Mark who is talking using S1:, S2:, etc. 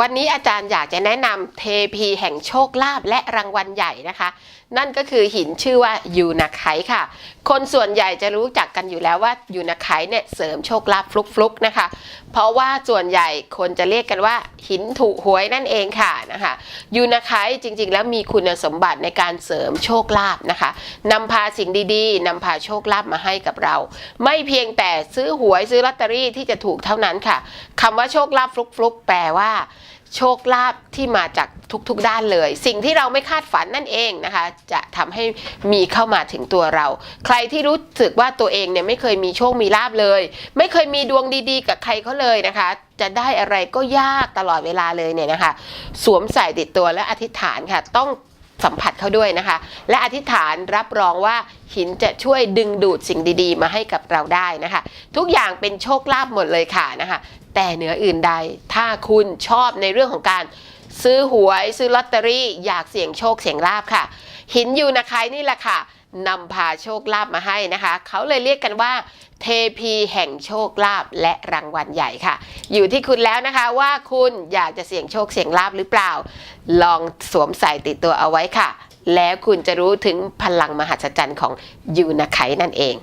S1: วันนี้อาจารย์อยากจะแนะนำเทพีแห่งโชคลาภและรางวัลใหญ่นะคะ นั่นก็คือหินชื่อว่ายูนาไคค่ะ คนส่วนใหญ่จะรู้จักกันอยู่แล้วว่ายูนาไคเนี่ยเสริมโชคลาภฟลุกๆนะคะ เพราะว่าส่วนใหญ่คนจะเรียกกันว่า หินถูกหวยนั่นเองค่ะนะคะยูนาไคจริงๆ แล้วมีคุณสมบัติในการเสริมโชคลาภนะคะนำพาสิ่งดีๆนำพาโชคลาภมาให้กับเรา ไม่เพียงแต่ซื้อหวยซื้อลอตเตอรี่ที่จะถูกเท่านั้นค่ะคำว่าโชคลาภฟลุกๆ แปลว่า โชคลาภที่มาจากทุกๆด้านเลย สิ่งที่เราไม่คาดฝันนั่นเองนะคะ จะทำให้มีเข้ามาถึงตัวเรา ใครที่รู้สึกว่าตัวเองเนี่ยไม่เคยมีโชคมีลาบเลย ไม่เคยมีดวงดีๆ กับใครเขาเลยนะคะ จะได้อะไรก็ยากตลอดเวลาเลยเนี่ยนะคะ สวมใส่ติดตัวและอธิษฐานค่ะต้อง สัมผัสเขาด้วยนะคะ และอธิษฐานรับรองว่าหินจะช่วยดึงดูดสิ่งดีๆ มาให้กับเราได้นะคะ ทุกอย่างเป็นโชคลาภหมดเลยค่ะนะคะ แต่เหนืออื่นใด ถ้าคุณชอบในเรื่องของการซื้อหวย ซื้อลอตเตอรี่ อยากเสี่ยงโชคเสี่ยงลาบค่ะ หินยูนาคายนี่แหละค่ะ นำพาโชคลาภมาให้นะคะ เขาเลยเรียกกันว่า เทพีแห่งโชคลาภและรางวัลใหญ่ค่ะ อยู่ที่คุณแล้วนะคะว่าคุณอยากจะเสี่ยงโชคเสี่ยงลาบหรือเปล่า ลองสวมใส่ติดตัวเอาไว้ค่ะ แล้วคุณจะรู้ถึงพลังมหัศจรรย์ของยูนาไคนั่นเอง